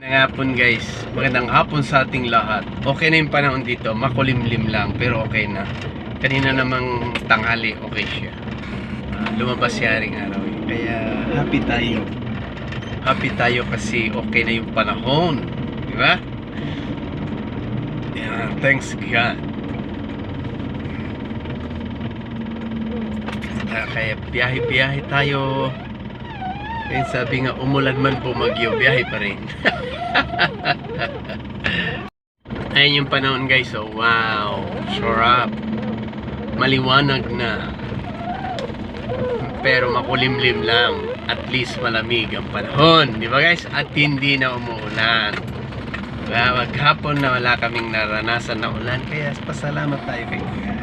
Magandang hapon guys. Magandang hapon sa ating lahat. Okay na yung panahon dito. Makulimlim lang pero okay na. Kanina namang tanghali okay siya. Ah, lumabas si Haring Araw. eh. Kaya happy tayo. Happy tayo kasi okay na yung panahon. Di ba? Yan, thanks God. Ah, kaya biyahe-biyahe tayo. Kaya sabi nga, umulan man bumagyo, biyahe pa rin. Ayan yung panahon guys, oh wow, sarap. Maliwanag na. Pero makulimlim lang. At least malamig ang panahon. Di ba guys? At hindi na umuulan. Diba? Maghapon na wala kaming naranasan na ulan. Kaya pasalamat tayo kay God.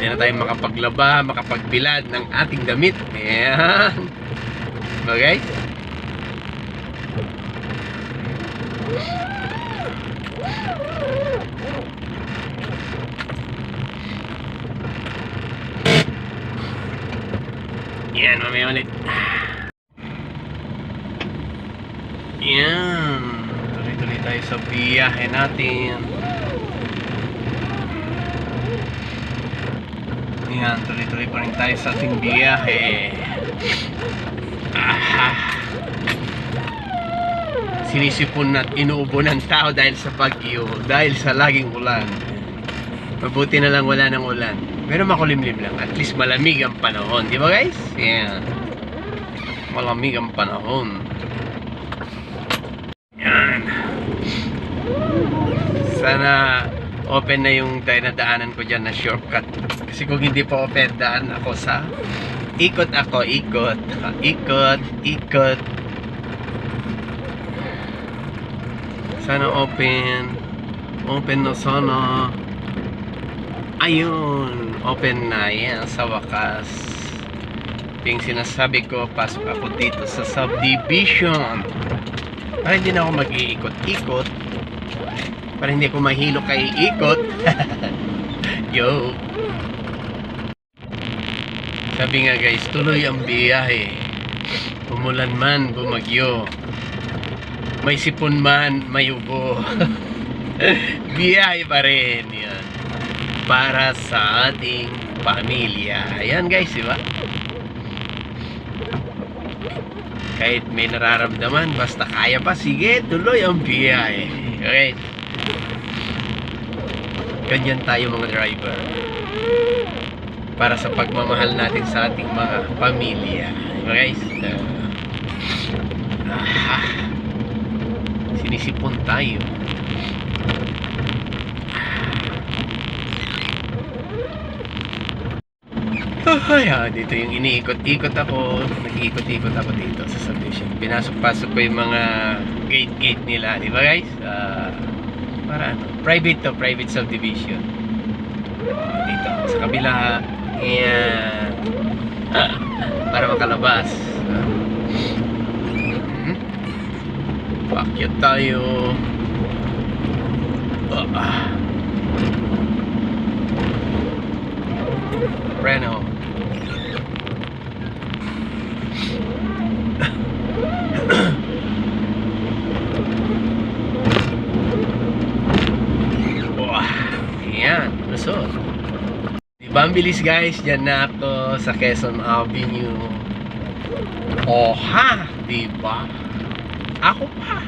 Na tayo makapaglaba, makapagbilad ng ating damit. Ayan. Guys? Yan, mamaya ulit. Yan. Tuloy-tuloy tayo sa biyahe natin. Yan, tuloy-tuloy pa rin tayo sa ating biyahe. Aha. Sinisipon at inuubo ng tao dahil sa pag-iyo, dahil sa laging ulan. Mabuti na lang wala ng ulan. Pero makulimlim lang. At least malamig ang panahon. Di ba guys? Yeah. Malamig ang panahon. Yan. Sana open na yung dinadaanan ko dyan na shortcut. Kasi kung hindi pa open, daan ako sa ikot ako, ikot. Ikot, ikot. Sana open. Open na sana. Ayun, open na yan sa wakas. Yung sinasabi ko, pasok ako dito sa subdivision. Para hindi na ako mag-iikot-ikot. Para hindi ako mahilo kay ikot. Yo. Sabi nga guys, tuloy ang biyahe. Umulan man, bumagyo. May sipon man, may ubo. biyahe pa rin. Yan para sa ating pamilya. Ayan guys, di ba? Kahit may nararamdaman, basta kaya pa, sige, tuloy ang biyahe. Okay? Ganyan tayo mga driver. Para sa pagmamahal natin sa ating mga pamilya. Okay guys? Uh, ah, sinisipon tayo. Ay, ah, dito yung iniikot-ikot ako. Nag-iikot-ikot ako dito sa subdivision. Pinasok-pasok ko yung mga gate-gate nila. Di ba guys? Ah, para ano? Private to, private subdivision. Ah, dito, sa kabila. Ayan. Para makalabas. Mhm. Paakyat tayo. Ah. Reno. Wah, yan, lusot. Diba ang bilis guys? Diyan na ako sa Quezon Avenue. Oha, diba? Ako pa.